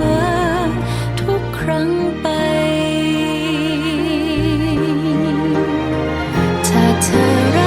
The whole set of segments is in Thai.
มอทุกครั้งไป ถ้าเธอ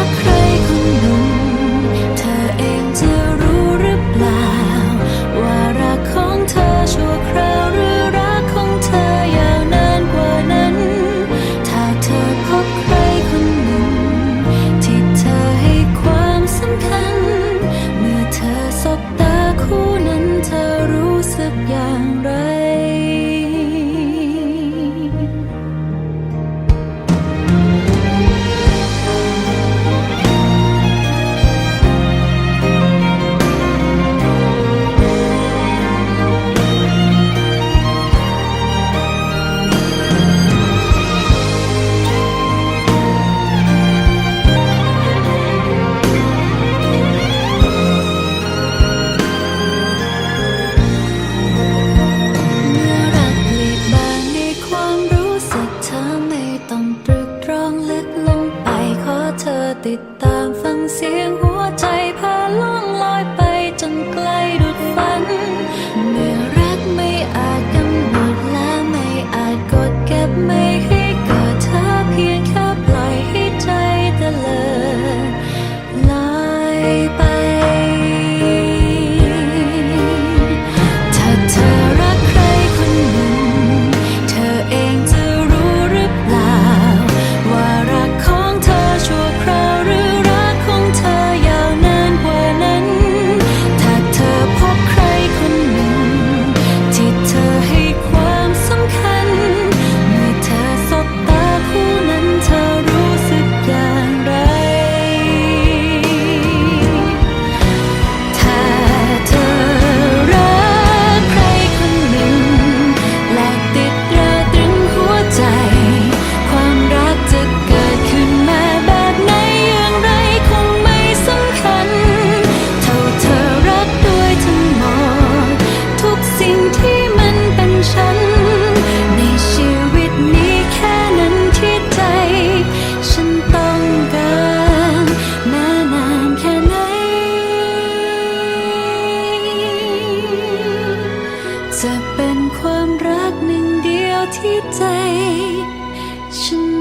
ติดตามฟังเสียงหัวใจพาล่อง เป็นความรักหนึ่งเดียวที่ใจฉัน